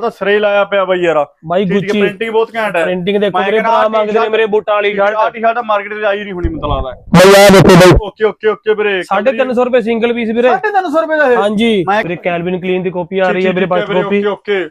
ਤਾਂ ਸਰੇ ਲਾਇਆ ਪਿਆ ਬਈ ਯਾਰ। ਬਾਈ ਗੁੱਚੀ। ਪ੍ਰਿੰਟਿੰਗ ਬਹੁਤ ਘੈਂਟ ਹੈ। ਪ੍ਰਿੰਟਿੰਗ ਮੇਰੇ ਕਹਿੰਦਾ ਭਰਾ ਮੰਗਦੇ ਨੇ ਮੇਰੇ ਬੂਟਾਂ ਵਾਲੀ ਆਹ ਸ਼ਰਟ ਟੀ-ਸ਼ਰਟ ਮਾਰਕੀਟ ਵਿੱਚ ਆਈ ਨਹੀਂ ਹੋਣੀ ਮੈਨੂੰ ਲੱਗਦਾ। ਬਈ ਆ ਦੇਖੋ ਬਾਈ। ਓਕੇ ਓਕੇ ਓਕੇ ਵੀਰੇ। 350 ਰੁਪਏ ਸਿੰਗਲ ਪੀਸ ਵੀਰੇ। 350 ਰੁਪਏ ਦਾ ਹਾਂਜੀ ਮੈਂ- ਵੀਰੇ ਕੈਲਵਿਨ ਕਲੀਨ ਦੀ ਕਾਪੀ ਆ ਰਹੀ ਹੈ ਵੀਰੇ ਫਸਟ ਕਾਪੀ ਓਕੇ ਓਕੇ।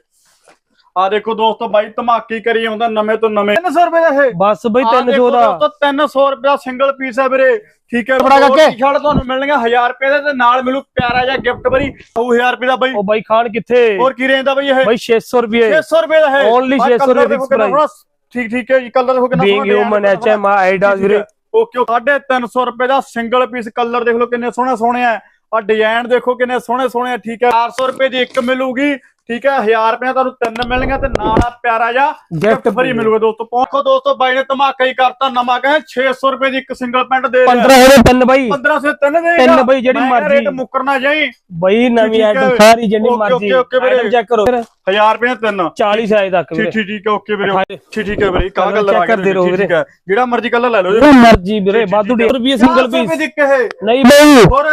ਆ ਦੇਖੋ ਦੋਸਤੋ ਬਾਈ ਧਮਾਕੀ ਕਰੀ ਆਉਂਦਾ ਨਵੇਂ ਤੋਂ ਨਵੇਂ। 300 ਰੁਪਏ ਦਾ ਇਹ। ਬਸ ਬਈ ਆਹ 300 ਦੇਖੋ ਦਾ। ਦੋਸਤੋ 300 ਰੁਪਏ ਦਾ ਸਿੰਗਲ ਪੀਸ ਹੈ ਵੀਰੇ। ਠੀਕ ਹੈ ਬੜਾ ਕਰਕੇ। ਟੀ-ਸ਼ਰਟ ਤੁਹਾਨੂੰ ਮਿਲਣਗੇ 1000 ਰੁਪਏ ਦੇ ਤੇ ਨਾਲ ਮਿਲੂ ਪਿਆਰਾ ਜਿਹਾ ਗਿਫਟ ਬਰੀ 1000 ਰੁਪਏ ਦਾ ਬਾਈ। ਉਹ ਬਾਈ ਖਾਨ ਕਿੱਥੇ? ਹੋਰ ਕੀ ਰੇਂਜ ਦਾ ਬਾਈ ਇਹ? ਬਾਈ 600 ਰੁਪਏ। 600 ਰੁਪਏ ਦਾ ਹੈ ਆਹ 600 colour ਰੁਪਏ price। ਸੋਹਣਾ, ਠੀਕ ਠੀਕ ਹੈ ਜੀ ਕਲਰ ਦੇਖੋ ਕਿੰਨਾ ਬੀਇੰਗ ਹਿਊਮਨ ਐਚਐਮ ਆਈਡਾਸ ਵੀਰੇ। ਓਕੇ 350 ਰੁਪਏ ਦਾ ਸਿੰਗਲ ਪੀਸ ਕਲਰ ਦੇਖ ਲਓ ਕਿੰਨੇ ਸੋਹਣੇ ਸੋਹਣੇ ਆ। ਆ ਡਿਜ਼ਾਈਨ ਦੇਖੋ ਕਿੰਨੇ ਸੋਹਣੇ ਸੋਹਣੇ ਆ ਠੀਕ ਹੈ। 400 ਰੁਪਏ ਦੀ ਇੱਕ ਮਿਲੂਗੀ ਠੀਕ ਹੈ। 1000 ਰੁਪਏ ਤੁਹਾਨੂੰ ਤਿੰਨ ਮਿਲਣਗੇ ਤੇ ਨਾਲ ਆ ਪਿਆਰਾ ਜਿਹਾ ਗਿਫਟ ਫਰੀ ਮਿਲੂਗਾ। ਦੋਸਤੋ। ਪਹੁੰਚੋ ਦੋਸਤੋ ਬਾਈ ਨੇ ਧਮਾਕਾ ਹੀ ਕਰਤਾ ਨਵਾਂ ਕਹੇ 600 ਰੁਪਏ ਦੀ ਇੱਕ ਸਿੰਗਲ ਪੈਂਟ ਦੇ ਰਿਹਾ। 15 ਹੋਵੇ ਤਿੰਨ ਬਾਈ। 15 ਸੇ ਤਿੰਨ ਦੇ ਤਿੰਨ ਬਈ ਜਿਹੜੀ ਮਰਜ਼ੀ। ਰੇਟ ਮੁੱਕਰਨਾ ਜਾਈ। ਬਾਈ ਨਵੀਂ ਵੀਰੇ। ਸਾਰੀ ਜਿੰਨੀ ਮਰਜ਼ੀ। ਓਕੇ, ਓਕੇ ਵੀਰੇ। ਆਈਟਮ ਚੈੱਕ ਕਰੋ। ਵੀਰੇ 1000 ਰੁਪਏ ਤਿੰਨ। 40 ਸਾਈਜ਼ ਤੱਕ ਵੀਰੇ। ਠੀਕ ਠੀਕ ਓਕੇ ਵੀਰੇ। ਠੀਕ ਠੀਕ ਹੈ ਵੀਰੇ। ਕਾ check ਗਿਆ ਕਰਦੇ ਰਹੋ ਠੀਕ। ਹੈ। ਜਿਹੜਾ ਮਰਜ਼ੀ ਕਲਰ ਲੈ ਲਓ। ਜੀ ਜੋ ਮਰਜ਼ੀ ਵੀਰੇ ਵਾਧੂ ਠੀਕ, 1 ਰੁਪਏ ਸਿੰਗਲ 400 ਰੁਪਏ ਪੀਸ ਨਹੀਂ ਬਾਈ। ਹੋਰ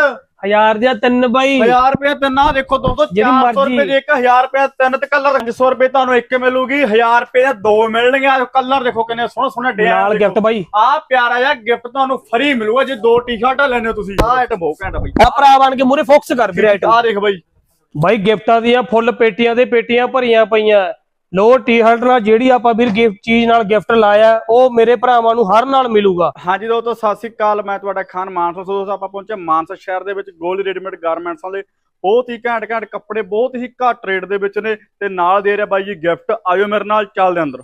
ਹਜ਼ਾਰ ਦੀਆਂ ਤਿੰਨ ਬਾਈ। 1000 ਰੁਪਏ ਤਿੰਨ ਆ ਦੇਖੋ ਦੋਸਤੋ ਜਿਹੜੀ 400 ਰੁਪਏ। ਦੀ ਇੱਕ 1000 ਰੁਪਏ ਤਿੰਨ ਤੇ ਕਲਰ 500 ਰੁਪਏ ਤੁਹਾਨੂੰ ਇੱਕ ਮਿਲੂਗੀ 1000 ਰੁਪਏ ਦੇ ਦੋ ਮਿਲਣਗੇ ਆ ਕਲਰ ਦੇਖੋ ਕਿੰਨੇ ਸੋਹਣੇ ਸੋਹਣੇ ਡਿਜ਼ਾਈਨ ਨਾਲ ਗਿਫਟ ਬਾਈ। ਆ ਪਿਆਰਾ ਜਿਹਾ ਗਿਫਟ ਤੁਹਾਨੂੰ ਫ੍ਰੀ ਮਿਲੂਗਾ ਜੇ ਦੋ ਟੀ-ਸ਼ਰਟਾਂ ਲੈਣੇ ਹੋ ਤੁਸੀਂ। ਆ ਆਈਟਮ ਬਹੁਤ ਘੈਂਟ ਬਾਈ। ਆ ਭਰਾ ਬਣ ਕੇ ਮੂਰੇ ਫੋਕਸ ਕਰ ਵੀਰੇ ਆਈਟਮ ਆ ਦੇਖ ਬਾਈ। ਬਾਈ ਗਿਫਟਾਂ ਦੀਆਂ ਫੁੱਲ ਪੇਟੀਆਂ ਦੇ ਪੇਟੀਆਂ ਭਰੀਆਂ ਪਈਆਂ। ਲੋ ਟੀ-ਸ਼ਰਟ ਨਾਲ ਜਿਹੜੀ ਆਪਾਂ ਵੀਰ ਗਿਫਟ ਚੀਜ਼ ਨਾਲ ਗਿਫਟ ਲਾਇਆ ਉਹ ਮੇਰੇ ਭਰਾਵਾਂ ਨੂੰ ਹਰ ਨਾਲ ਮਿਲੂਗਾ। ਹਾਂਜੀ ਦੋਸਤੋ ਸਤਿ ਸ੍ਰੀ ਅਕਾਲ। ਮੈਂ ਤੁਹਾਡਾ ਖਾਨ ਮਾਨਸਾ ਦੋਸਤੋ ਆਪਾਂ ਪਹੁੰਚੇ ਮਾਨਸਾ ਸ਼ਹਿਰ ਦੇ ਵਿੱਚ ਗੋਲ ਰੈਡੀਮੇਡ ਗਾਰਮੈਂਟਸਾਂ ਦੇ ਬਹੁਤ ਹੀ ਘੈਂਟ ਘੈਂਟ ਕੱਪੜੇ ਬਹੁਤ ਹੀ ਘੱਟ ਰੇਟ ਦੇ ਵਿੱਚ ਨੇ। ਤੇ ਨਾਲ ਦੇ ਰਿਹਾ ਬਾਈ ਜੀ ਗਿਫਟ ਆਇਓ ਮੇਰੇ ਨਾਲ ਚੱਲਦੇ ਅੰਦਰ।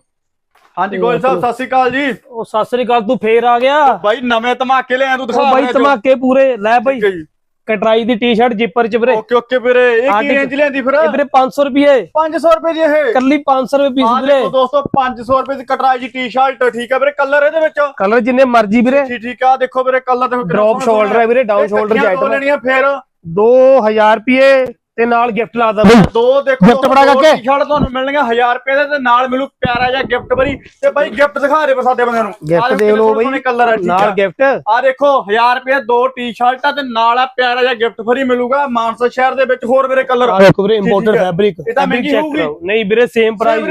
ਹਾਂਜੀ ਗੋਲ ਸਾਹਿਬ ਸਤਿ ਸ੍ਰੀ ਅਕਾਲ ਜੀ। ਉਹ ਸਤਿ ਸ੍ਰੀ ਅਕਾਲ ਤੂੰ ਫੇਰ ਆ ਗਿਆ? ਬਾਈ ਨਵੇਂ ਧਮਾਕੇ ਲਿਆ ਤੂੰ ਦਿਖਾ ਬਾਈ। ਧਮਾਕੇ ਪੂਰੇ। ਲੈ ਬਾਈ। ਕਟਰਾਈ ਦੀ ਟੀ-ਸ਼ਰਟ ਜਿੱਪਰ ਚ ਵੀਰੇ। ਓਕੇ ਓਕੇ ਵੀਰੇ ਇਹ ਕੀ। ਰੇਂਜ ਲੈਂਦੀ ਫਿਰ? ਇਹ ਵੀਰੇ 500 ਰੁਪਏ। 500 ਰੁਪਏ ਦੀ ਇਹ? ਕੱਲੀ 500 ਰੁਪਏ ਪੀਸ ਵੀਰੇ। ਦੇਖੋ ਦੋਸਤੋ 500 ਰੁਪਏ ਦੀ ਕਟਰਾਈ ਜੀ ਟੀ-ਸ਼ਰਟ ਠੀਕ ਹੈ ਵੀਰੇ ਕਲਰ ਇਹਦੇ ਵਿੱਚ? ਕਲਰ ਜਿੰਨੇ ਮਰਜ਼ੀ ਵੀਰੇ। ਠੀਕ ਠੀਕ ਆ ਦੇਖੋ ਵੀਰੇ ਕਲਰ ਦੇਖੋ ਡ੍ਰੌਪ ਸ਼ੋਲਡਰ ਹੈ ਵੀਰੇ ਡਾਊਨ ਸ਼ੋਲਡਰ ਦੀ ਦੋ ਆਈਟਮ ਲੈਣੀਆਂ ਫਿਰ। 2000 ਰੁਪਏ। ਤੇ ਨਾਲ ਗਿਫਟ ਲਾਦਾ ਬਾਈ ਦੋ ਦੇਖੋ Gift ਬੜਾ ਕਰਕੇ। ਟੀ-ਸ਼ਰਟ ਤੁਹਾਨੂੰ ਮਿਲਣਗੇ 1000 ਰੁਪਏ ਦੇ ਤੇ ਨਾਲ ਮਿਲੂ ਪਿਆਰਾ ਜਿਹਾ ਗਿਫਟ ਬਰੀ। ਤੇ ਬਾਈ ਗਿਫਟ ਦਿਖਾ ਦੇ ਸਾਡੇ ਬੰਦਿਆਂ ਨੂੰ। ਗਿਫਟ ਦੇ ਲਓ ਬਾਈ। ਨਾਲ ਗਿਫਟ ਆ ਦੇਖੋ 1000 ਰੁਪਏ ਦੋ ਟੀ-ਸ਼ਰਟਾਂ ਤੇ ਨਾਲ ਆ ਪਿਆਰਾ ਜਿਹਾ ਗਿਫਟ ਫਰੀ ਮਿਲੂਗਾ ਮਾਨਸਾ ਸ਼ਹਿਰ ਦੇ ਵਿੱਚ। ਹੋਰ ਵੀਰੇ ਕਲਰ ਆ ਦੇਖੋ ਵੀਰੇ ਇੰਪੋਰਟਡ। ਫੈਬਰਿਕ ਇਹ ਤਾਂ ਮਹਿੰਗੀ ਹੋਊਗੀ। ਨਹੀਂ ਵੀਰੇ ਸੇਮ ਪ੍ਰਾਈਸ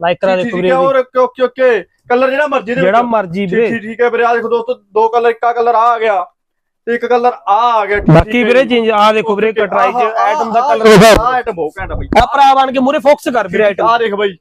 ਲਾਈਕ ਕਰਾ ਦੇਖੋ ਠੀਕ ਵੀਰੇ ਹੈ ਹੋਰ ਓਕੇ ਓਕੇ ਓਕੇ। ਕਲਰ ਜਿਹੜਾ ਮਰਜ਼ੀ ਦੇ ਜਿਹੜਾ। ਮਰਜ਼ੀ ਠੀਕ ਵੀਰੇ। ਠੀਕ ਠੀਕ ਹੈ ਵੀਰੇ। ਆ ਦੇਖੋ ਦੋਸਤੋ ਦੋ ਕਲਰ ਇੱਕਾ ਕਲਰ ਆ ਆ ਗਿਆ। ਤੇ ਇੱਕ ਕਲਰ ਆ ਆ ਗਿਆ ਬਾਕੀ ਵੀਰੇ ਜੀ। ਚੇਂਜ ਆ ਦੇਖੋ ਵੀਰੇ ਕਟਰਾਈ ਚ ਆਈਟਮ ਦਾ ਕਲਰ ਆਹ ਆਈਟਮ ਬਹੁਤ ਘੈਂਟ ਆ ਬਈ। ਆ ਭਰਾ ਬਣ ਕੇ ਮੂਰੇ ਫੋਕਸ ਕਰ ਵੀਰੇ ਆਈਟਮ ਆ ਦੇਖ ਬਈ।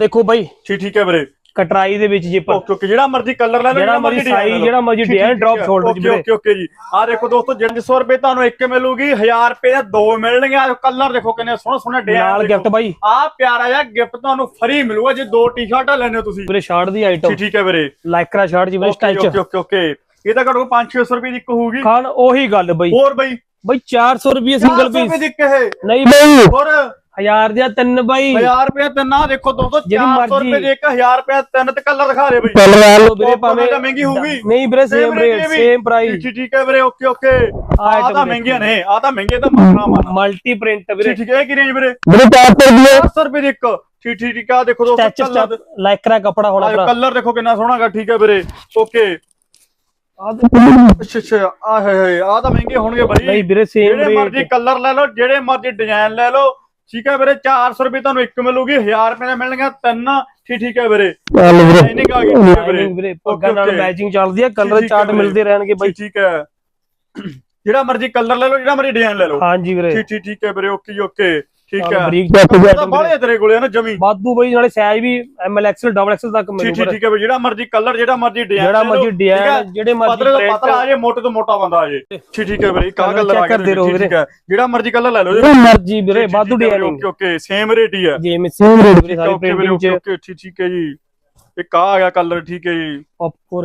ਦੇਖੋ ਬਾਈ। ਠੀਕ ਠੀਕ ਹੈ ਵੀਰੇ। ਕਟਰਾਈ ਦੇ ਵਿੱਚ ਜਿੱਪਰ ਓਕੇ ਓਕੇ ਜਿਹੜਾ ਮਰਜ਼ੀ ਕਲਰ ਲੈ ਲਓ ਜਿਹੜਾ ਮਰਜ਼ੀ ਲਓ। ਜਿਹੜਾ ਮਰਜ਼ੀ ਠੀਕ ਹੈ। shoulder ਚ ਓਕੇ ਵੀਰੇ। ਓਕੇ ਓਕੇ ਜੀ। ਆ ਦੇਖੋ ਦੋਸਤੋ 100 ਰੁਪਏ ਤੁਹਾਨੂੰ ਇੱਕ ਮਿਲੂਗੀ 1000 ਰੁਪਏ ਦੇ ਦੋ ਮਿਲਣਗੇ ਆ ਕਲਰ ਦੇਖੋ ਕਿੰਨੇ ਸੋਹਣੇ ਸੋਹਣੇ ਡਿਜ਼ਾਈਨ ਨਾਲ ਗਿਫਟ ਬਾਈ। ਆ ਪਿਆਰਾ ਜਿਹਾ ਗਿਫਟ ਤੁਹਾਨੂੰ ਫ੍ਰੀ ਮਿਲੂਗਾ ਜੇ ਦੋ ਟੀ-ਸ਼ਰਟਾਂ ਲੈਣੇ ਹੋ ਤੁਸੀਂ। ਵੀਰੇ ਸ਼ਰਟ ਦੀ ਆਈਟਮ ਠੀਕ ਹੈ ਵੀਰੇ। ਲਾਈਕਰਾ ਸ਼ਰਟ ਜੀ ਵੀਰੇ ਓਕੇ ਸਟਾਈਲ ਓਕੇ ਚ ਓਕੇ ਓਕੇ। ਇਹ ਤਾਂ ਘੱਟੋ 5-600 ਰੁਪਏ ਦੀ ਇੱਕ ਹੋਊਗੀ। ਖਾਨ ਉਹੀ ਗੱਲ ਬਈ। ਹੋਰ ਬਈ। ਬਈ 400 ਰੁਪਏ ਸਿੰਗਲ 400 ਰੁਪਏ ਪੀਸ ਦੀ ਇੱਕ ਇਹ। ਨਹੀਂ ਬਈ। ਹੋਰ। ਹਜ਼ਾਰ ਦੀਆਂ ਤਿੰਨ ਬਾਈ। 1000 ਰੁਪਏ ਤਿੰਨ ਆ ਦੇਖੋ ਦੋਸਤੋ ਜਿਹੜੀ 400 ਮਰਜ਼ੀ। ਰੁਪਏ ਦੀ ਇੱਕ 1000 ਰੁਪਏ ਤਿੰਨ ਤੇ ਕਲਰ ਦਿਖਾ ਰਹੇ ਬਈ। ਕਲਰ ਆ ਲੋ ਵੀਰੇ ਭਾਵੇਂ ਤਾਂ ਮਹਿੰਗੀ ਹੋਊਗੀ। ਨਹੀਂ ਵੀਰੇ ਸੇਮ ਰੇਟ। ਸੇਮ ਪ੍ਰਾਈਸ ਠੀਕ ਠੀਕ ਹੈ ਵੀਰੇ ਓਕੇ ਓਕੇ ਆ ਤਾਂ। ਮਹਿੰਗੀਆਂ ਨੇ ਆ ਤਾਂ ਮਹਿੰਗੇ ਤਾਂ ਮੰਗਣਾ ਮਾਨਾ ਮਲਟੀ ਪ੍ਰਿੰਟ ਵੀਰੇ। ਠੀਕ ਠੀਕ ਹੈ ਕੀ ਰੇਂਜ ਵੀਰੇ? ਵੀਰੇ 400 ਰੁਪਏ 400 ਰੁਪਏ ਦੀ ਇੱਕ। ਠੀਕ ਠੀਕ ਆ ਦੇਖੋ ਦੋਸਤੋ ਲਾਈਕਰਾ ਕਪੜਾ ਹੋਣਾ ਕਲਰ ਦੇਖੋ ਕਿੰਨਾ ਸੋਹਣਾਗਾ ਠੀਕ ਹੈ ਵੀਰੇ। ਓਕੇ। ਅੱਛਾ ਅੱਛਾ ਆ ਹੈ ਹੈ ਆ ਤਾਂ ਮਹਿੰਗੇ ਹੋਣਗੇ ਬਾਈ। ਨਹੀਂ ਵੀਰੇ ਸੇਮ ਜਿਹੜੇ ਮਰਜ਼ੀ ਰੇਟ ਕਲਰ ਲੈ ਲਓ ਜਿਹੜੇ ਮਰਜ਼ੀ ਡਿਜ਼ਾਈਨ ਲੈ ਲਓ। ਠੀਕ ਹੈ ਵੀਰੇ 400 ਰੁਪਏ ਤੁਹਾਨੂੰ ਇੱਕ ਮਿਲੂਗੀ 1000 ਰੁਪਏ ਦੇ ਮਿਲਣਗੇ ਤਿੰਨ। ਠੀਕ ਠੀਕ ਹੈ ਵੀਰੇ। ਚੱਲ ਲਾਈਨਿੰਗ ਆ ਗਈ ਠੀਕ ਹੈ ਵੀਰੇ ਵੀਰੇ। ਪੱਗਾਂ Okay, ਨਾਲ okay. ਮੈਚਿੰਗ ਚੱਲਦੀ ਹੈ ਕਲਰ ਠੀਕ ਹੈ ਚਾਰਟ ਵੀਰੇ। ਮਿਲਦੇ ਰਹਿਣਗੇ ਬਾਈ। ਠੀਕ ਠੀਕ ਹੈ। ਜਿਹੜਾ ਮਰਜ਼ੀ ਕਲਰ ਲੈ ਲਓ ਜਿਹੜਾ ਮਰਜ਼ੀ ਡਿਜ਼ਾਈਨ ਲੈ ਲਓ। ਹਾਂਜੀ ਵੀਰੇ। ਠੀਕ ਠੀਕ ਠੀਕ ਹੈ ਵੀਰੇ ਓਕੇ ਜੀ ਓਕੇ ਠੀਕ ਹੈ। ਬਰੀਕ ਕਲਰ ਤਾਂ ਬਾਹਲੇ ਤੇਰੇ ਕੋਲੇ ਆ ਨਾ ਜਮੀ। ਵਾਧੂ ਬਾਈ ਨਾਲੇ ਸਾਈਜ਼ ਵੀ M L XL double XL ਤੱਕ ਮਿਲੂ ਠੀਕ ਠੀਕ ਹੈ ਜਿਹੜਾ ਮਰਜ਼ੀ ਕਲਰ ਜਿਹੜਾ ਮਰਜ਼ੀ ਡਿਜ਼ਾਈਨ ਜਿਹੜਾ ਮਰਜ਼ੀ ਡਿਜ਼ਾਈਨ ਜਿਹੜੇ ਮਰਜ਼ੀ ਪਤਲੇ ਤੋਂ ਪਤਲਾ ਆ ਜੇ ਮੋਟੇ ਤੋਂ ਮੋਟਾ ਬੰਦਾ ਆ ਜੇ। ਠੀਕ ਠੀਕ ਹੈ ਵੀਰੇ ਕਾ ਕਲਰ ਆ ਗਿਆ ਠੀਕ ਹੈ। ਜਿਹੜਾ ਮਰਜ਼ੀ ਕਲਰ ਲੈ ਲਓ ਜੀ। ਜਿਹੜਾ ਮਰਜ਼ੀ ਵੀਰੇ ਵਾਧੂ design okay okay same rate ਹੀ ਹੈ। ਜੇ ਮੈਂ ਸੇਮ ਰੇਟ ਵੀਰੇ ਸਾਰੀ ਪ੍ਰਿੰਟਿੰਗ ਓਕੇ ਚ। ਓਕੇ ਠੀਕ ਠੀਕ ਹੈ ਜੀ। ਇੱਕ ਆ ਆ ਗਿਆ ਕਲਰ ਠੀਕ ਹੈ ਜੀ।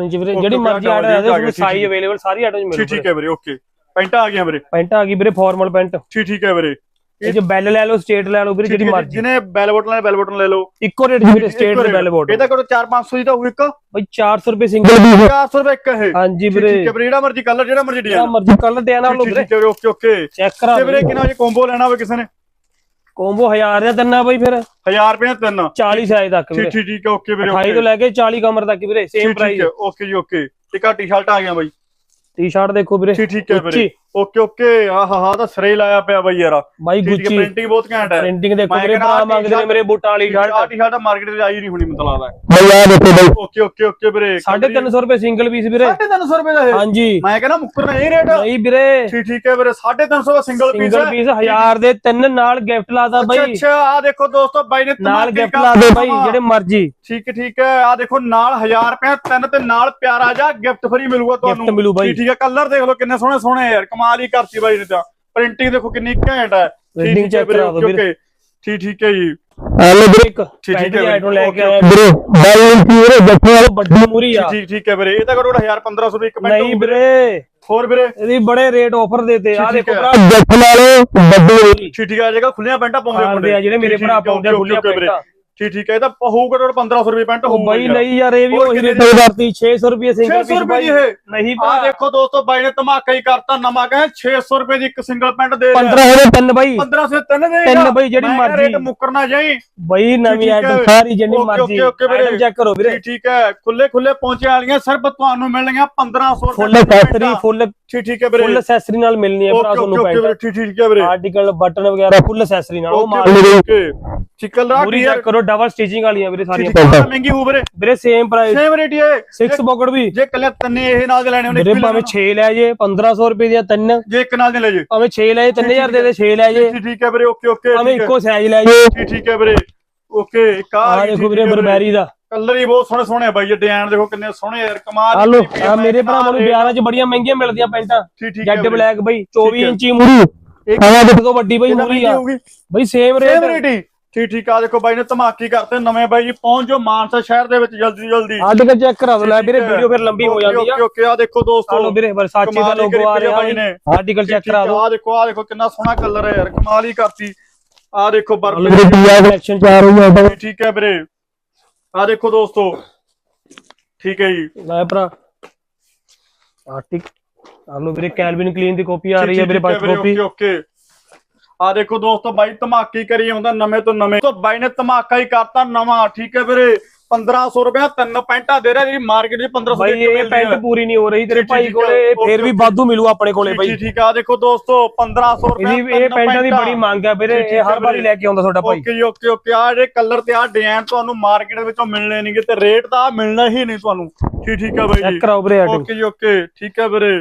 ਚ ਵੀਰੇ ਜਿਹੜੀ ਮਰਜ਼ੀ ਆਰਡਰ ਹੈ ਉਸ ਠੀਕ, ਸਾਈਜ਼। ਅਵੇਲੇਬਲ ਸਾਰੀ ਚ ਮਿਲੂ ਠੀਕ ਠੀਕ ਹੈ ਵੀਰੇ ਓਕੇ ਪੈਂਟਾਂ ਆ ਗਈਆਂ ਵੀਰੇ। ਪੈਂਟ ਆ ਗਈ ਵੀਰੇ ਫਾਰਮਲ ਪੈਂਟ ਠੀਕ ਠੀਕ ਹੈ ਵੀਰੇ। ਇਹ ਜੋ ਬੈਲ ਲੈ ਲਓ ਸਟੇਟ ਲੈ ਲਓ ਵੀਰੇ ਜਿਹੜੀ ਮਰਜ਼ੀ। ਜਿਹਨੇ ਬੈਲ ਬਟਨ ਲੈ ਬੈਲ ਬਟਨ ਲੈ ਲਓ। ਇੱਕੋ ਰੇਟ ਵੀਰੇ ਸਟੇਟ ਤੇ ਬੈਲ ਬੋਰਡ ਇਹਦਾ ਕੋਲ 4-500 ਦੀ ਤਾਂ ਹੋਊ ਇੱਕ। ਬਈ 400 ਰੁਪਏ ਸਿੰਗਲ ਪੀਸ 400 ਰੁਪਏ ਇੱਕ ਇਹ। ਹਾਂਜੀ ਵੀਰੇ। ਠੀਕ ਹੈ ਵੀਰੇ ਜਿਹੜਾ ਮਰਜ਼ੀ ਕਲਰ ਜਿਹੜਾ ਮਰਜ਼ੀ ਜਿਹੜਾ ਡਿਜ਼ਾਈਨ ਮਰਜ਼ੀ ਕਲਰ ਦੇ ਆਣਾ ਲਓ ਵੀਰੇ। Okay okay. ਚੈੱਕ ਕਰਾ ਤੇ ਵੀਰੇ ਕਿੰਨਾ ਜੇ combo ਲੈਣਾ ਹੋਵੇ ਕਿਸੇ ਨੇ? ਕੋਂਬੋ 1000 ਦਾ ਤਿੰਨਾ ਬਈ ਫਿਰ। 1000 ਰੁਪਏ ਦਾ ਤਿੰਨ। 40 ਸਾਈਜ਼ ਤੱਕ ਵੀਰੇ। ਠੀਕ ਠੀਕ ਹੈ ਓਕੇ ਵੀਰੇ 28 ਤੋਂ ਲੈ ਕੇ 40 ਕਮਰ ਤੱਕ ਵੀਰੇ ਸੇਮ ਪ੍ਰਾਈਸ ਓਕੇ ਜੀ ਓਕੇ। ਇੱਕ ਆ ਟੀ-ਸ਼ਰਟ ਆ ਗਿਆ ਬਾਈ। ਟੀ-ਸ਼ਰਟ ਦੇਖੋ ਵੀਰੇ। ਠੀਕ ਠੀਕ ਹੈ ਵੀਰੇ। ਉੱਚੀ। Okay okay. ਆਹ ਹਾ ਤਾਂ ਸਰੇ ਲਾਇਆ ਪਿਆ ਬਾਈ ਯਾਰ। ਬਾਈ ਗੁੱਚੀ ਪ੍ਰਿੰਟਿੰਗ ਬਹੁਤ ਘੈਂਟ ਹੈ। ਪ੍ਰਿੰਟਿੰਗ ਦੇਖੋ ਮੇਰੇ ਭਰਾ ਮੰਗਦੇ ਨੇ ਮੇਰੇ ਬੂਟਾਂ ਵਾਲੀ ਆਹ ਸ਼ਰਟ ਟੀ-ਸ਼ਰਟ ਮਾਰਕੀਟ ਵਿੱਚ ਆਈ ਨਹੀਂ ਹੋਣੀ ਮੈਨੂੰ ਲੱਗਦਾ। ਬਈ ਆ ਦੇਖੋ ਬਈ। ਓਕੇ ਓਕੇ ਓਕੇ ਵੀਰੇ। 350 ਰੁਪਏ ਸਿੰਗਲ ਪੀਸ ਵੀਰੇ। 350 ਰੁਪਏ ਦਾ ਇਹ। ਹਾਂਜੀ। ਮੈਂ ਕਹਿੰਦਾ ਮੁੱਕਰਨਾ ਇਹ ਰੇਟ ਨਹੀਂ ਵੀਰੇ। ਠੀਕ ਠੀਕ ਹੈ ਵੀਰੇ 350 ਦਾ ਸਿੰਗਲ ਪੀਸ ਸਿੰਗਲ ਪੀਸ 1000 ਦੇ ਤਿੰਨ ਨਾਲ ਗਿਫਟ ਲਾਦਾ ਬਾਈ। ਅੱਛਾ ਆ ਦੇਖੋ ਦੋਸਤੋ ਬਾਈ ਨੇ ਨਾਲ ਗਿਫਟ ਕਰ ਲਾ ਦੇ ਦਿੱਤਾ ਬਾਈ। ਜਿਹੜੇ ਮਰਜ਼ੀ। ਠੀਕ ਠੀਕ ਹੈ ਆ ਦੇਖੋ ਨਾਲ 1000 ਰੁਪਏ ਤਿੰਨ ਤੇ ਨਾਲ ਪਿਆਰਾ ਜਾ ਗਿਫਟ ਫਰੀ ਮਿਲੂਗਾ ਤੁਹਾਨੂੰ। Gift ਮਿਲੂ ਬਾਈ। ਠੀਕ ਠੀਕ ਹੈ ਕਲਰ ਦੇਖ ਲਓ ਕਿੰਨੇ ਸੋਹਣੇ ਸੋਹਣੇ ਆ ਯਾਰ ਕਮਾਲ ਹੀ ਕਰਤੀ ਬਾਈ ਨੇ ਤਾਂ। ਪ੍ਰਿੰਟਿੰਗ ਦੇਖੋ ਕਿੰਨੀ ਘੈਂਟ ਹੈ। ਠੀਕ ਠੀਕ check ਵੀਰੇ ਕਰਾ ਦਿਓ ਵੀਰੇ। ਓਕੇ। ਠੀਕ ਠੀਕ ਹੈ ਜੀ। ਆ ਲੋ ਵੀਰੇ। ਇੱਕ ਠੀਕ ਪੈਂਟ ਹੈ ਆਈਟਮ ਲੈ ਕੇ ਆਇਆ। ਵੀਰੇ ਬਾਈ ਵੀਰੇ ਦੇਖੋ ਵਾਲੇ? ਵੱਡੀ ਮੂਰੀ ਆ। ਠੀਕ ਠੀਕ ਹੈ ਵੀਰੇ ਇਹ ਤਾਂ ਕਰੋੜ 1000 1500 ਰੁਪਏ ਇੱਕ ਮਿੰਟ ਨਹੀਂ ਵੀਰੇ। ਹੋਰ ਵੀਰੇ? ਇਹਦੀ ਬੜੇ ਰੇਟ ਆਫਰ ਦੇਤੇ ਆ। ਠੀਕ ਦੇਖੋ। ਭਰਾ। ਜੱਟ ਨਾਲੇ ਵੱਡੀ ਠੀਕ ਠੀਕ ਆ ਜਗਾ ਖੁੱਲੀਆਂ ਪੈਂਟਾਂ ਪਾਉਂਦੇ ਆ ਜਿਹੜੇ ਮੇਰੇ ਠੀਕ, ਭਰਾ ਠੀਕ ਪਾਉਂਦੇ ਖੁੱਲੀਆਂ। ਪੈਂਟਾਂ। ਠੀਕ ਠੀਕ ਹੈ ਇਹ ਤਾਂ ਹੋਊਗਾ ਕਰੋੜ 1500 ਰੁਪਏ ਪੈਂਟ ਹੋਊਗਾ ਬਾਈ ਨਹੀਂ ਯਾਰ ਇਹ ਵੀ ਉਹੀ ਰੇਟ ਕਰਤੀ 600 ਰੁਪਏ ਸਿੰਗਲ 600 ਪੀਸ ਰੁਪਏ ਬਾਈ। ਦੀ ਇਹ? ਨਹੀਂ ਆ ਦੇਖੋ ਦੋਸਤੋ ਬਾਈ ਨੇ ਧਮਾਕਾ ਹੀ ਕਰਤਾ ਨਵਾਂ ਕਹੇ 600 ਰੁਪਏ ਦੀ ਇੱਕ ਸਿੰਗਲ ਪੈਂਟ ਦੇ 15 ਦੇ ਤਿੰਨ ਬਾਈ। 1500 ਦੇ ਤਿੰਨ ਦੇ ਤਿੰਨ ਬਈ ਜਿਹੜੀ ਮਰਜ਼ੀ। ਰੇਟ ਮੁੱਕਰਨਾ ਜਾਈ। ਬਾਈ ਨਵੀਂ। ਆਈਟਮ ਸਾਰੀ ਜਿੰਨੀ ਮਰਜ਼ੀ। ਆਈਟਮ ਚੈੱਕ ਕਰੋ ਵੀਰੇ। ਠੀਕ ਹੈ। ਖੁੱਲੇ ਖੁੱਲੇ ਪਹੁੰਚੇ ਵਾਲੀਆਂ ਸਿਰਫ ਤੁਹਾਨੂੰ ਮਿਲਣਗੀਆਂ 1500 ਫੁੱਲ ਪੈਂਟਾਂ। ਫੁੱਲ ਠੀਕ ਠੀਕ ਹੈ ਵੀਰੇ। ਫੁੱਲ ਐਕਸੈਸਰੀ ਨਾਲ ਮਿਲਣੀ ਹੈ ਭਰਾ ਤੁਹਾਨੂੰ ਪੈਂਟ। ਠੀਕ ਠੀਕ ਹੈ ਵੀਰੇ। ਆਰਟੀਕਲ ਬਟਨ ਵਗੈਰਾ ਫੁੱਲ ਐਕਸੈਸਰੀ ਨਾਲ ਉਹ ਮਾਲ ਓਕੇ ਓਕੇ ਚਿਕਨ ਰਾ ਪੂਰੀ ਚੈੱਕ ਕਰੋ ਡਬਲ ਸਟਿਚਿੰਗ ਵਾਲੀਆਂ ਵੀਰੇ ਸਾਰੀਆਂ। ਮਹਿੰਗੀ ਹੋ ਵੀਰੇ। ਵੀਰੇ ਸੇਮ ਪ੍ਰਾਈਸ ਸੇਮ ਰੇਟ ਹੀ ਹੈ। 6 ਪਾਕਟ ਵੀ। ਜੇ ਕੱਲੇ ਤੰਨੇ ਇਹ ਨਾਲ ਦੇ ਲੈਣੇ ਉਹਨੇ ਵੀਰੇ ਭਾਵੇਂ 6 ਲੈ ਜੇ 1500 ਰੁਪਏ ਦੀਆਂ ਤਿੰਨ। ਜੇ ਇੱਕ ਨਾਲ ਦੇ ਲੈ ਜੇ। ਭਾਵੇਂ 6 ਲੈ ਜੇ 3000 ਦੇ ਦੇ 6 ਲੈ ਜੇ। ਠੀਕ ਹੈ ਵੀਰੇ ਓਕੇ ਓਕੇ ਭਾਵੇਂ ਇੱਕੋ ਸਾਈਜ਼ ਲੈ ਜੇ। ਠੀਕ ਹੈ ਵੀਰੇ। ਓਕੇ ਆ ਕਾਰ ਦੇਖੋ ਵੀਰੇ ਬਰਬੈਰੀ ਦਾ। ਕਲਰ ਹੀ ਬਹੁਤ ਸੋਹਣੇ ਸੋਹਣੇ ਆ ਬਾਈ ਇਹ ਡਿਜ਼ਾਈਨ ਦੇਖੋ ਕਿੰਨੇ ਸੋਹਣੇ ਯਾਰ ਕਮਾਲ ਆ ਪਈ ਆ ਮੇਰੇ ਮੈਂ ਭਰਾਵਾਂ ਨੂੰ ਬਿਆਰਾਂ 'ਚ ਬੜੀਆਂ ਮਹਿੰਗੀਆਂ ਮਿਲਦੀਆਂ ਪੈਂਟਾਂ। ਜੈਡ। ਬਲੈਕ ਬਈ 24 ਠੀਕ ਹੈ। ਇੰਚੀ ਮੂਰੀ। ਇੱਕ ਆਹ ਦੇਖੋ ਵੱਡੀ ਬਈ ਮੂਰੀ ਆ। ਬਈ ਸੇਮ ਸੇਮ ਰੇਟ ਰੇਟ ਹੀ। ਠੀਕ ਠੀਕ ਆ ਦੇਖੋ ਬਾਈ ਨੇ ਧਮਾਕੀ ਕਰਤੇ ਨਵੇਂ ਬਾਈ ਜੀ ਪਹੁੰਚ ਜੋ ਮਾਨਸਾ ਸ਼ਹਿਰ ਦੇ ਵਿੱਚ ਜਲਦੀ ਜਲਦੀ। ਆਰਟੀਕਲ ਚੈੱਕ ਕਰਾ ਦੋ ਲੈ ਵੀਰੇ ਵੀਡੀਓ ਫਿਰ ਲੰਬੀ ਹੋ ਜਾਂਦੀ ਆ। ਓਕੇ ਓਕੇ ਆ ਦੇਖੋ ਆ ਦੋਸਤੋ ਲੋ ਵੀਰੇ ਵਰਸਾਚੀ ਦਾ ਲੋਗੋ ਆ ਰਿਹਾ ਬਾਈ ਨੇ। ਆਰਟੀਕਲ ਚੈੱਕ ਕਰਾ ਦੋ ਆ ਦੇਖੋ ਆ ਦੇਖੋ ਕਿੰਨਾ ਸੋਹਣਾ ਕਲਰ ਹੈ ਯਾਰ ਕਮਾਲ ਹੀ ਕਰਤੀ। ਆ ਦੇਖੋ ਆ ਬਰਫ ਵੀਰੇ ਪੀਆ ਕਲੈਕਸ਼ਨ ਚ ਆ ਰਹੀ ਹੈ ਠੀਕ- ਠੀਕ ਹੈ ਵੀਰੇ। ਆ ਦੇਖੋ ਦੋਸਤੋ ਠੀਕ ਹੈ ਜੀ। ਲੈ ਭਰਾ। ਆਰਟਿਕ ਆ ਲੋ ਵੀਰੇ ਕੈਲਵਿਨ ਕਲੀਨ ਦੀ ਕਾਪੀ ਆ ਰਹੀ ਹੈ ਵੀਰੇ ਫਸਟ ਕਾਪੀ ਓਕੇ ਓਕੇ। ਆ ਦੇਖੋ ਦੋਸਤੋ ਬਾਈ ਧਮਾਕੀ ਕਰੀ ਆਉਂਦਾ ਨਵੇਂ ਤੋਂ ਨਵੇਂ। ਤੋਂ ਬਾਈ ਨੇ ਧਮਾਕਾ ਹੀ ਕਰਤਾ ਨਵਾਂ ਠੀਕ ਹੈ ਵੀਰੇ? 1500 ਰੁਪਏ ਤਿੰਨ ਪੈਂਟਾਂ ਦੇ ਰਿਹਾ ਜਿਹੜੀ ਮਾਰਕੀਟ 'ਚ 1500 ਬਾਈ ਇਹ ਪੈਂਟ। ਪੂਰੀ ਨਹੀਂ ਹੋ ਰਹੀ ਤੇਰੇ ਭਾਈ ਕੋਲੇ ਫੇਰ ਵੀ। ਵਾਧੂ ਮਿਲੂ ਆਪਣੇ ਕੋਲੇ ਬਾਈ। ਠੀਕ ਆ। ਦੇਖੋ ਦੋਸਤੋ 1500 ਰੁਪਏ ਇਹ ਪੈਂਟਾਂ ਦੀ ਬੜੀ ਮੰਗ ਹੈ ਵੀਰੇ ਇਹ ਹਰ ਵਾਰੀ ਲੈ ਕੇ ਆਉਂਦਾ ਤੁਹਾਡਾ ਭਾਈ। Okay okay okay. ਆ ਜਿਹੜੇ ਕਲਰ ਤੇ ਆ ਡਿਜ਼ਾਈਨ ਤੁਹਾਨੂੰ ਮਾਰਕੀਟ ਵਿੱਚੋਂ ਮਿਲਣੇ ਨਹੀਂਗੇ ਤੇ ਰੇਟ ਤਾਂ ਮਿਲਣਾ ਹੀ ਨਹੀਂ ਤੁਹਾਨੂੰ। ਠੀਕ ਠੀਕ ਹੈ ਬਾਈ ਚੈੱਕ ਜੀ ਕਰਾਓ ਵੀਰੇ ਓਕੇ ਜੀ ਓਕੇ। ਠੀਕ ਹੈ ਵੀਰੇ।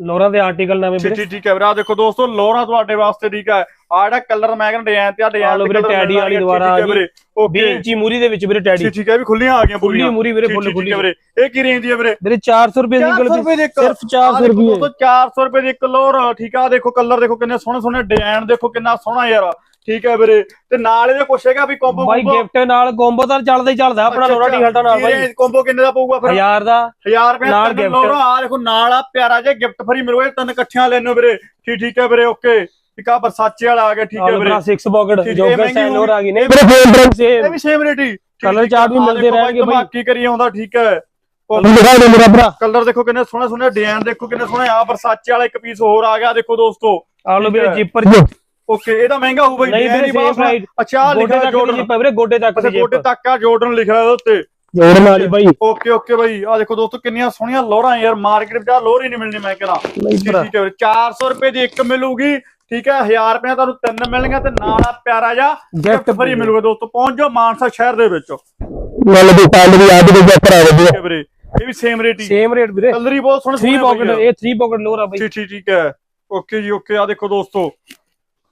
ਲੋਰਾ ਦੇ ਆਰਟੀਕਲ ਨਵੇਂ ਵੀਰੇ। ਠੀਕ ਠੀਕ ਹੈ ਵੀਰੇ। ਆ ਦੇਖੋ ਦੋਸਤੋ ਲੋਰਾ ਤੁਹਾਡੇ ਵਾਸਤੇ ਠੀਕ ਹੈ। ਆ ਜਿਹੜਾ ਕਲਰ ਮੈਂ ਕਹਿੰਦਾ ਡਿਜ਼ਾਈਨ ਤੇ ਆ ਡਿਜ਼ਾਈਨ ਲਓ ਵੀਰੇ, ਟੈਡੀ ਵਾਲੀ ਦੁਬਾਰਾ ਆ ਗਈ। ਵੀਰੇ 20 ਓਕੇ ਇੰਚੀ ਮੂਰੀ ਦੇ ਵਿੱਚ ਵੀਰੇ ਟੈਡੀ ਠੀਕ ਠੀਕ ਹੈ ਵੀ ਖੁੱਲੀਆਂ ਆ ਗਈਆਂ ਖੁੱਲੀ ਪੂਰੀਆਂ। ਮੂਰੀ ਵੀਰੇ, ਫੁੱਲ ਖੁੱਲੀ। ਵੀਰੇ। ਇਹ ਕੀ ਰੇਂਜ ਦੀ ਹੈ ਵੀਰੇ ਵੀਰੇ 400 ਰੁਪਏ ਦੀ 400 ਰੁਪਏ ਦੀ ਇੱਕ ਸਿਰਫ 400 ਰੁਪਏ ਦੋਸਤੋ 400 ਰੁਪਏ ਦੀ ਇੱਕ ਲੋਰ। ਠੀਕ ਆ ਦੇਖੋ ਕਲਰ ਦੇਖੋ ਕਿੰਨੇ ਸੋਹਣੇ ਸੋਹਣੇ। ਡਿਜ਼ਾਈਨ ਦੇਖੋ ਕਿੰਨਾ ਸੋਹਣਾ ਯਾਰ। ਠੀਕ ਹੈ ਵੀਰੇ। ਤੇ ਨਾਲ ਇਹਦੇ ਕੁਛ ਹੈਗਾ ਵੀ ਕੰਬੋ ਬਾਈ ਗਿਫਟ ਨਾਲ ਕੰਬੋ ਤਾਂ ਚੱਲਦਾ ਹੀ ਚੱਲਦਾ ਆਪਣਾ ਲੋਰਾ ਟੀ ਹਲਟਾ ਨਾਲ ਬਾਈ। ਕੰਬੋ ਕਿੰਨੇ ਦਾ ਪਊਗਾ ਫਿਰ? 1000 ਦਾ। 1000 ਰੁਪਏ ਨਾਲ। ਲੋਰਾ ਆ ਦੇਖੋ ਨਾਲ ਆ ਪਿਆਰਾ ਜਿਹਾ ਗਿਫਟ ਫਰੀ ਮਿਲੂਗਾ ਇਹ ਤਿੰਨ ਇਕੱਠਿਆਂ ਲੈਣੋ ਵੀਰੇ। ਠੀਕ ਠੀਕ ਹੈ ਵੀਰੇ ਓਕੇ ਠੀਕ ਆ ਬਰਸਾਚੇ ਵਾਲਾ ਆ ਗਿਆ ਠੀਕ ਹੈ ਵੀਰੇ। ਭਰਾ 6 ਪਾਕਟ ਜੋਗਰ ਹੋਰ ਆ ਗਈ। ਨੇ ਵੀਰੇ ਫੇਰ ਬ੍ਰੈਂਡ ਇਹ ਸੇਮ ਵੀ ਸੇਮ ਰੇਟ ਹੀ ਠੀਕ chart ਵੀ ਆ ਮਿਲਦੇ ਰਹਿਣਗੇ ਬਾਈ। ਧਮਾਕੀ ਕਰੀ ਆਉਂਦਾ ਠੀਕ ਹੈ। ਮੇਰਾ ਭਰਾ। ਕਲਰ ਦੇਖੋ ਕਿੰਨੇ ਸੋਹਣੇ ਸੋਹਣੇ ਡਿਜ਼ਾਈਨ ਦੇਖੋ ਕਿੰਨੇ ਸੋਹਣੇ। ਆ ਬਰਸਾਚੇ ਵਾਲਾ ਇੱਕ ਪੀਸ ਹੋਰ ਆ ਗਿਆ ਦੇਖੋ ਦੋਸਤੋ। ਆਲੋ ਠੀਕ ਵੀਰੇ। ਜਿੱਪਰ ਓਕੇ ਇਹ ਤਾਂ ਮਹਿੰਗਾ ਹੋਊ ਬਾਈ ਨਹੀਂ ਵੀਰੇ। ਅੱਛਾ ਲਿਖਿਆ ਜੋਰਡਨ ਜਿੱਪ ਵੀਰੇ ਗੋਡੇ ਤੱਕ ਦੀ ਗੋਡੇ ਤੱਕ ਆ ਜੋਰਡਨ ਲਿਖਿਆ ਉਹਦੇ ਉੱਤੇ। ਜੋੜਨ ਵਾਲੀ ਬਾਈ। ਓਕੇ ਓਕੇ ਬਾਈ ਆ ਦੇਖੋ ਦੋਸਤੋ ਕਿੰਨੀਆਂ ਸੋਹਣੀਆਂ ਲੋਰਾਂ ਯਾਰ ਮਾਰਕੀਟ ਵਿੱਚ ਆ ਲੋਰ ਹੀ ਨਹੀਂ ਮਿਲਣੀ ਮੈਂ ਕਹਿੰਦਾ। ਠੀਕ ਹੈ ਵੀਰੇ 400 ਰੁਪਏ ਦੀ ਇੱਕ ਮਿਲੂਗੀ ਠੀਕ ਹੈ 1000 ਰੁਪਏ ਤੁਹਾਨੂੰ ਤਿੰਨ ਮਿਲਣਗੇ ਤੇ ਨਾਲ ਆ ਪਿਆਰਾ Gift ਗਿਫਟ ਫਰੀ ਮਿਲੂਗਾ ਦੋਸਤੋ। ਪਹੁੰਚ ਜਾਓ ਮਾਨਸਾ ਸ਼ਹਿਰ ਦੇ ਵਿੱਚ। ਨਾਲ ਦੀ ਸਾਲ ਦੀ ਆਦ ਦੇ ਚੱਕ ਕਰਾ ਵਧੀਆ। ਵੀਰੇ ਇਹ ਵੀ ਸੇਮ ਰੇਟ ਹੀ। ਸੇਮ ਰੇਟ ਵੀਰੇ। ਕਲਰ ਬਹੁਤ ਸੋਹਣੇ 3 ਸੋਹਣੇ ਪਾਕਟ ਬਾਈ ਇਹ 3 ਪਾਕਟ ਲੋਰਾ ਬਾਈ। ਠੀਕ ਠੀਕ ਠੀਕ ਹੈ। ਓਕੇ ਜੀ ਓਕੇ ਆ ਦੇਖੋ ਦੋਸਤੋ।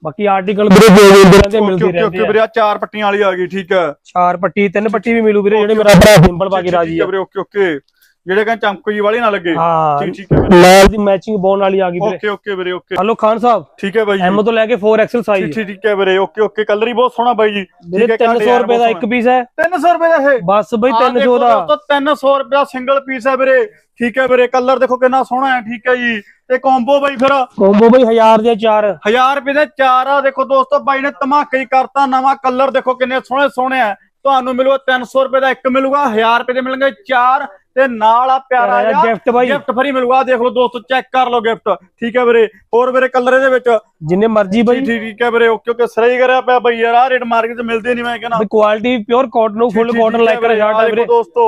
ਬਾਕੀ ਆਰਟੀਕਲ ਵੀਰੇ ਜੋ ਵੀ ਵੀਰੇ ਓਕੇ ਮਿਲਦੇ ਓਕੇ ਓਕੇ ਰਹਿੰਦੇ ਆ। ਵੀਰੇ ਆ ਚਾਰ ਪੱਟੀਆਂ ਵਾਲੀ ਆ ਗਈ ਠੀਕ ਹੈ। ਚਾਰ ਪੱਟੀ ਤਿੰਨ ਪੱਟੀ ਵੀ ਮਿਲੂ ਵੀਰੇ ਜਿਹੜੇ ਮੇਰਾ ਭਰਾ. ਸਿੰਪਲ ਪਾ ਕੇ ਠੀਕ- ਰਾਜੀ ਹੈ ਆ ਵੀਰੇ ਓਕੇ ਓਕੇ। ਜਿਹੜੇ ਕਹਿੰਦੇ ਚਮਕ ਜੀ ਵਾਲੀ ਨਾ ਲੱਗੇ। ਹਾਂ। ਠੀਕ ਠੀਕ ਹੈ ਨਾਲ ਦੀ ਮੈਚਿੰਗ ਬੋਨ ਵਾਲੀ ਆ ਗਈ ਵੀਰੇ। ਓਕੇ ਓਕੇ ਵੀਰੇ ਓਕੇ। ਹਲੋ ਖਾਨ ਸਾਹਿਬ। ਠੀਕ ਹੈ ਬਾਈ ਜੀ। ਐਮ ਤੋਂ ਲੈ ਕੇ 4XL ਠੀਕ ਸਾਈਜ਼ ਠੀਕ ਠੀਕ ਹੈ ਵੀਰੇ ਓਕੇ ਓਕੇ। ਕਲਰ ਹੀ ਬਹੁਤ ਸੋਹਣਾ ਬਾਈ ਜੀ। ਵੀਰੇ 300 ਰੁਪਏ ਦਾ ਇੱਕ ਪੀਸ ਹੈ। 300 ਰੁਪਏ ਦਾ ਇਹ। ਬਸ ਬਈ ਆਹ 300 ਦੇਖੋ ਦਾ। ਦੋਸਤੋ 300 ਰੁਪਏ ਦਾ ਸਿੰਗਲ ਪੀਸ ਹੈ ਵੀਰੇ। ਠੀਕ ਹੈ ਵੀਰੇ ਕਲਰ ਦੇਖੋ ਕਿੰਨਾ ਸੋਹਣਾ ਹੈ ਠੀਕ ਹੈ ਜੀ। ਤੇ ਕੰਬੋ ਬਾਈ ਫਿਰ ਕੰਬੋ ਬਈ 1000 ਦੇ ਚਾਰ। 1000 ਰੁਪਏ ਦੇ ਚਾਰ ਆ। ਦੇਖੋ ਦੋਸਤੋ ਬਾਈ ਨੇ ਧਮਾਕਾ ਹੀ ਕਰਤਾ ਨਵਾਂ ਕਲਰ ਦੇਖੋ ਕਿੰਨੇ ਸੋਹਣੇ ਸੋਹਣੇ ਆ। ਤੁਹਾਨੂੰ ਮਿਲੂਗਾ 300 ਰੁਪਏ ਦਾ ਇੱਕ ਮਿਲੂਗਾ 1000 ਰੁਪਏ ਦੇ ਮਿਲਣਗੇ ਚਾਰ। ਤੇ ਨਾਲ ਆ ਪਿਆਰਾ ਜਿਹਾ gift ਬਾਈ। ਗਿਫਟ ਫਰੀ ਮਿਲੂਗਾ। ਦੇਖ ਲਓ ਦੋਸਤੋ ਚੈੱਕ ਕਰ ਲਓ ਗਿਫਟ ਠੀਕ ਹੈ ਵੀਰੇ? ਹੋਰ ਵੀਰੇ ਕਲਰ ਇਹਦੇ ਵਿੱਚ? ਜਿੰਨੇ ਮਰਜ਼ੀ ਬਈ। ਠੀਕ ਹੈ ਵੀਰੇ ਓਕੇ ਓਕੇ। ਸਹੀ ਕਰਿਆ ਪਿਆ ਬਈ ਯਾਰ ਆ ਰੇਟ ਮਾਰਕੀਟ 'ਚ ਮਿਲਦੇ ਨਹੀਂ ਮੈਂ ਕਹਿੰਦਾ। ਬਈ ਕੁਆਲਿਟੀ ਪਿਓਰ ਕਾਟਨ ਫੁੱਲ ਠੀਕ- ਕਾਟਨ ਸ਼ਰਟ ਆਹ ਹੈ ਵੀਰੇ। ਦੋਸਤੋ।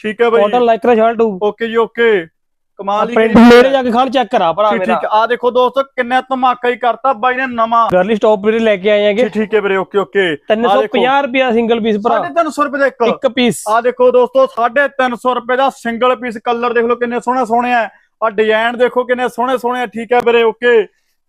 ਠੀਕ ਹੈ ਕਾਟਨ ਬਾਈ ਲਾਈਕਰਾ ਸ਼ਰਟ ਓਕੇ ਜੀ ਓਕੇ। ਕਮਾਲ ਹੀ ਕਰੀ ਨੇੜੇ ਜਾ ਕੇ ਖਾਣ ਚੈੱਕ ਕਰਾ ਭਰਾ ਮੇਰਾ ਠੀਕ ਆ ਦੇਖੋ ਦੋਸਤੋ ਕਿੰਨਾ ਧਮਾਕਾ ਹੀ ਕਰਤਾ ਬਾਈ ਨੇ ਨਵਾਂ। ਗਰਲੀ ਸਟਾਪ ਵੀਰੇ ਲੈ ਕੇ ਆਏ ਹੈਗੇ। ਠੀਕ ਠੀਕ ਹੈ ਵੀਰੇ ਓਕੇ ਓਕੇ। 350 ਰੁਪਿਆ ਸਿੰਗਲ ਪੀਸ ਭਰਾ। 350 ਰੁਪਏ ਦਾ ਇੱਕ। ਇੱਕ ਪੀਸ ਆ ਦੇਖੋ ਦੋਸਤੋ 350 ਰੁਪਏ ਦਾ ਸਿੰਗਲ ਪੀਸ ਕਲਰ ਦੇਖ ਲਓ ਕਿੰਨੇ ਸੋਹਣੇ ਸੋਹਣੇ ਆ। ਆ ਡਿਜ਼ਾਈਨ ਦੇਖੋ ਕਿੰਨੇ ਸੋਹਣੇ ਸੋਹਣੇ ਆ। ਠੀਕ ਹੈ ਵੀਰੇ ਓਕੇ।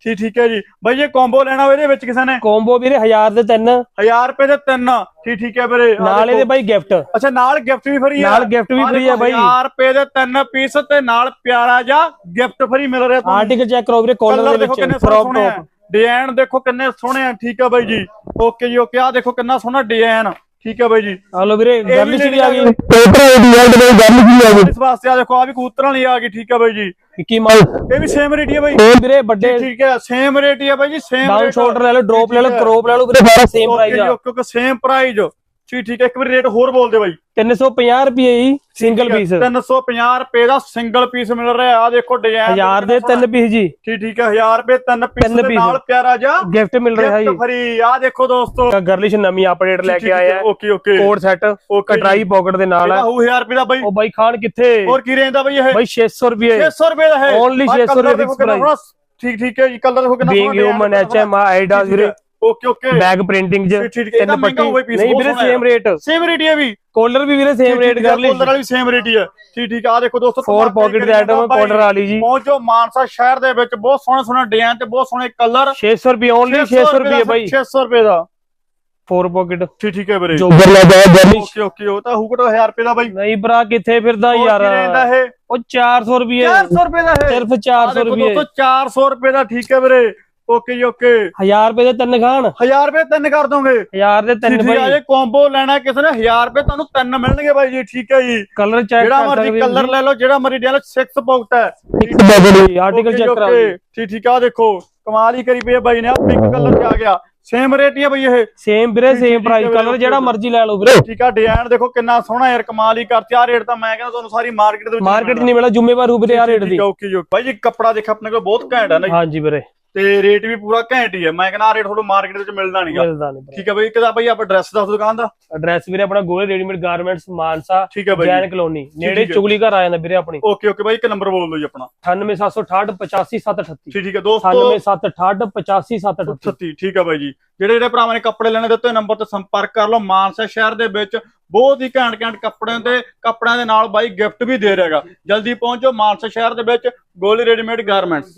ਠੀਕ ਠੀਕ ਹੈ ਜੀ। ਬਾਈ ਇਹ ਕੰਬੋ ਲੈਣਾ ਹੋਵੇ ਇਹਦੇ ਵਿੱਚ ਕਿਸੇ ਨੇ? ਕੋਂਬੋ ਵੀਰੇ 1000 ਦੇ ਤਿੰਨ। 1000 ਰੁਪਏ ਦੇ ਤਿੰਨ। ਠੀਕ ਠੀਕ ਹੈ ਵੀਰੇ। ਆਹ ਨਾਲ ਦੇਖੋ। ਇਹਦੇ ਬਾਈ ਗਿਫਟ ਅੱਛਾ ਨਾਲ ਗਿਫਟ ਵੀ ਫਰੀ ਆ। ਨਾਲ gift ਵੀ free ਆ ਬਾਈ। 1000 ਰੁਪਏ ਦੇ ਤਿੰਨ ਪੀਸ ਤੇ ਨਾਲ ਪਿਆਰਾ ਜਿਹਾ ਗਿਫਟ ਫਰੀ ਮਿਲ ਰਿਹਾ ਤੁਹਾਨੂੰ। ਆਰਟੀਕਲ ਚੈੱਕ ਕਰੋ ਵੀਰੇ ਕਾਲਰ ਦੇ ਦੇਖੋ ਵਿੱਚ। ਆ। top ਡਿਜ਼ਾਈਨ ਦੇਖੋ ਕਿੰਨੇ ਸੋਹਣੇ ਆ। ਠੀਕ ਆ ਬਾਈ ਜੀ। ਓਕੇ ਜੀ ਓਕੇ ਆ ਦੇਖੋ ਕਿੰਨਾ ਸੋਹਣਾ ਡਿਜ਼ਾਈਨ ਠੀਕ ਆ ਬਾਈ ਜੀ। ਆ ਲੋ ਵੀਰੇ ਵੀ ਗਰਲਿਸ਼ ਵੀ ਆ ਗਈ? ਪੇਪਰ ਦੀ ਵਰਲਡ ਦੇ ਗੱਲ ਕੀ ਆ ਗਈ? ਇਸ ਵਾਸਤੇ ਆ ਦੇਖੋ ਆ ਵੀ ਕਬੂਤਰਾਂ ਲਈ ਆ ਗਈ ਠੀਕ ਆ ਬਾਈ ਜੀ। ਕੀ ਮਾਲ। ਇਹ ਵੀ ਸੇਮ ਰੇਟ ਹੀ ਆ ਬਾਈ। ਵੀਰੇ ਵੱਡੇ ਠੀਕ ਹੈ ਸੇਮ ਰੇਟ ਹੀ ਆ ਬਾਈ ਜੀ ਸੇਮ ਡਾਊਨ ਸ਼ੋਲਡਰ ਲੈ ਲਓ ਡ੍ਰੌਪ ਲੈ ਲਓ ਕਰੋਪ ਲੈ ਲਓ ਵੀਰੇ ਸਾਰਾ ਸੇਮ ਪ੍ਰਾਈਸ ਆ। ਕਿਉਂਕਿ ਸੇਮ ਪ੍ਰਾਈਸ ਠੀਕ ਠੀਕ ਹੈ ਇੱਕ ਵਾਰੀ ਰੇਟ ਹੋਰ ਬੋਲ ਦੇ ਬਾਈ। 350 ਰੁਪਏ ਹੀ ਸਿੰਗਲ ਪੀਸ 350 ਰੁਪਏ ਦਾ ਸਿੰਗਲ ਪੀਸ ਮਿਲ ਰਿਹਾ ਆ ਦੇਖੋ ਡਿਜ਼ਾਈਨ 1000 ਦੇ ਤਿੰਨ ਪੀਸ ਜੀ। ਠੀਕ ਠੀਕ ਹੈ 1000 ਰੁਪਏ ਤਿੰਨ ਪੀਸ ਦੇ। ਨਾਲ ਪਿਆਰਾ ਜਿਹਾ ਗਿਫਟ ਮਿਲ ਰਿਹਾ ਜੀ। ਫਰੀ ਆ ਦੇਖੋ ਦੋਸਤੋ। ਗਰਲਿਸ਼ ਨਵੀਂ ਅਪਡੇਟ ਲੈ ਕੇ ਆਇਆ ਓਕੇ ਓਕੇ। ਕੋਡ ਸੈੱਟ ਕਟਰਾਈ ਪਾਕਟ ਦੇ ਨਾਲ ਹੈ ਹੋਊ 1000 ਰੁਪਏ ਦਾ ਬਾਈ। ਉਹ ਬਾਈ ਖਾਨ ਕਿੱਥੇ? ਹੋਰ ਕੀ ਰੇਂਜ ਦਾ ਬਾਈ ਇਹ? ਬਾਈ 600 ਰੁਪਏ। 600 ਰੁਪਏ ਦਾ ਹੈ। ਆਹ 600 colour ਰੁਪਏ ਸੋਹਣਾ। ਠੀਕ ਠੀਕ ਹੈ ਜੀ ਕਲਰ ਦੇਖੋ ਕਿੰਨਾ ਬੀਇੰਗ ਹਿਊਮਨ ਐਚਐਮ ਆਈਡਾਸ ਵੀਰੇ। ਓਕੇ ਓਕੇ ਬੈਗ ਪ੍ਰਿੰਟਿੰਗ ਚ ਠੀਕ, ਇਹਦਾ ਮਹਿੰਗਾ ਹੋਵੇ ਪੱਟੀ piece, ਨਹੀਂ ਵੀਰੇ ਸੇਮ ਰੇਟ ਸੇਮ ਰੇਟ ਹੀ ਹੈ ਵੀ। ਕੋਲਰ ਵੀ ਵੀਰੇ ਸੇਮ ਰੇਟ ਕਰ ਲਈ। ਕੋਲਰ ਵਾਲੀ ਸੇਮ ਰੇਟ ਹੀ ਹੈ। ਠੀਕ ਠੀਕ ਆ ਦੇਖੋ ਦੋਸਤੋ ਫੋਰ ਪਾਕਟ ਦੇ ਆਈਟਮ ਕੋਲਰ ਵਾਲੀ ਜੀ। ਪਹੁੰਚੋ ਮਾਨਸਾ ਸ਼ਹਿਰ ਦੇ ਵਿੱਚ ਬਹੁਤ ਸੋਹਣੇ ਸੋਹਣੇ ਡਿਜ਼ਾਈਨ ਤੇ ਬਹੁਤ ਸੋਹਣੇ ਕਲਰ 600 ਰੁਪਏ ਓਨਲੀ 600 ਰੁਪਏ ਬਾਈ। 600 ਰੁਪਏ ਦਾ। ਫੋਰ ਪਾਕਟ ਠੀਕ ਠੀਕ ਹੈ ਵੀਰੇ। ਜੋ ਉੱਪਰ ਲੈ ਜਾ ਗਰਲਿਸ਼ ਓਕੇ ਓਕੇ ਉਹ ਤਾਂ ਹੁਕਟ 1000 ਰੁਪਏ ਦਾ ਬਾਈ। ਨਹੀਂ ਭਰਾ ਕਿੱਥੇ ਫਿਰਦਾ ਯਾਰ? ਉਹ 400 ਰੁਪਏ। 400 ਰੁਪਏ ਦਾ ਹੈ ਸਿਰਫ 400 ਰੁਪਏ। ਦੋਸਤੋ 400 ਰੁਪਏ ਦਾ ਠੀਕ ਹੈ ਵੀਰੇ। ਓਕੇ ਜੀ ਓਕੇ। 1000 ਰੁਪਏ ਦੇ ਤਿੰਨ ਖਾਣ। 1000 ਰੁਪਏ ਤਿੰਨ ਕਰ ਦੋਗੇ। 1000 ਦੇ ਤਿੰਨ ਆ ਬਾਈ ਇਹ ਕੰਬੋ ਲੈਣਾ ਕਿਸੇ ਨੇ 1000 ਰੁਪਏ ਤੁਹਾਨੂੰ ਤਿੰਨ ਮਿਲਣਗੇ ਬਾਈ ਜੀ ਠੀਕ ਹੈ ਜੀ। ਕਲਰ ਚੈੱਕ ਜਿਹੜਾ ਮਰਜ਼ੀ ਕਲਰ ਲੈ ਲਓ ਜਿਹੜਾ ਮਰਜ਼ੀ ਡਿਜ਼ਾਈਨ 6 ਪਾਕਟ ਹੈ। ਆਰਟੀਕਲ ਚੈੱਕ ਕਰਾਓ ਠੀਕ ਠੀਕ ਆ ਦੇਖੋ ਕਮਾਲ ਹੀ ਕਰੀ ਪਈ ਹੈ ਬਾਈ ਨੇ ਆ ਪਿੰਕ ਕਲਰ ਤੇ ਆ ਗਿਆ। ਸੇਮ ਰੇਟ ਹੀ ਹੈ ਬਾਈ ਇਹ। ਸੇਮ ਵੀਰੇ ਸੇਮ ਪ੍ਰਾਈਸ ਹੈ ਕਲਰ ਵੀਰੇ, ਜਿਹੜਾ ਮਰਜ਼ੀ ਲੈ ਲਓ ਵੀਰੇ। ਠੀਕ ਆ ਡਿਜ਼ਾਈਨ ਦੇਖੋ ਕਿੰਨਾ ਸੋਹਣਾ ਯਾਰ ਕਮਾਲ ਹੀ ਕਰਤੀ। ਆ ਰੇਟ ਤਾਂ ਮੈਂ ਕਹਿੰਦਾ ਤੁਹਾਨੂੰ ਸਾਰੀ ਮਾਰਕੀਟ ਦੇ ਵਿੱਚ ਮਾਰਕੀਟ 'ਚ ਨਹੀਂ ਮਿਲਦਾ ਜ਼ਿੰਮੇਵਾਰ ਰੂਪ ਤੇ ਆ ਰੇਟ ਦੀ। Okay okay. ਬਾਈ ਜੀ ਕੱਪੜਾ ਦੇਖ ਆਪਣੇ ਕੋਲ ਬਹੁਤ ਘੈਂਟ ਹੈ ਨਾ ਜੀ। ਹਾਂਜੀ ਵੀਰੇ। ਤੇ ਰੇਟ ਵੀ ਪੂਰਾ ਘੈਂਟ ਹੀ ਹੈ ਮੈਂ ਕਹਿੰਦਾ ਰੇਟ ਤੁਹਾਨੂੰ ਮਾਰਕੀਟ ਵਿੱਚ ਮਿਲਦਾ ਨਹੀਂਗਾ ਮਿਲਦਾ ਨਹੀਂ ਠੀਕ ਹੈ ਬਾਈ ਕਿਦਾ ਬਾਈ ਆਪਾਂ ਐਡਰੈਸ ਦੱਸ ਦੁਕਾਨ ਦਾ। ਐਡਰੈਸ ਵੀਰੇ ਆਪਣਾ ਗੋਲੇ ਰੈਡੀਮੇਡ ਗਾਰਮੈਂਟਸ ਮਾਨਸਾ ਹੈ ਜੈਨ ਕਲੋਨੀ। ਨੇੜੇ ਹੈ। ਚੁਗਲੀ ਘਰ ਆ ਜਾਂਦਾ ਵੀਰੇ ਆਪਣੀ। ਓਕੇ ਓਕੇ ਬਾਈ ਇੱਕ ਨੰਬਰ ਬੋਲ ਦਿਓ ਜੀ ਆਪਣਾ। 98768 85738 ਠੀਕ ਠੀਕ ਹੈ ਦੋਸਤੋ। 98768 85738 ਸੱਤੀ ਠੀਕ ਆ ਬਾਈ ਜੀ। ਜਿਹੜੇ ਜਿਹੜੇ ਭਰਾਵਾਂ ਨੇ ਕੱਪੜੇ ਲੈਣੇ ਦਿੱਤੇ ਨੰਬਰ ਤੇ ਸੰਪਰਕ ਕਰ ਲਓ। ਮਾਨਸਾ ਸ਼ਹਿਰ ਦੇ ਵਿੱਚ ਬਹੁਤ ਹੀ ਘੈਂਟ ਘੈਂਟ ਕੱਪੜਿਆਂ ਤੇ ਕੱਪੜਿਆਂ ਦੇ ਨਾਲ ਬਾਈ ਗਿਫਟ ਵੀ ਦੇ ਰਿਹਾਗਾ ਜਲਦੀ ਪਹੁੰਚੋ ਮਾਨਸਾ ਸ਼ਹਿਰ ਦੇ ਵਿੱਚ ਗੋਲੀ ਰੈਡੀਮੇਡ ਗਾਰਮੈਂਟਸ।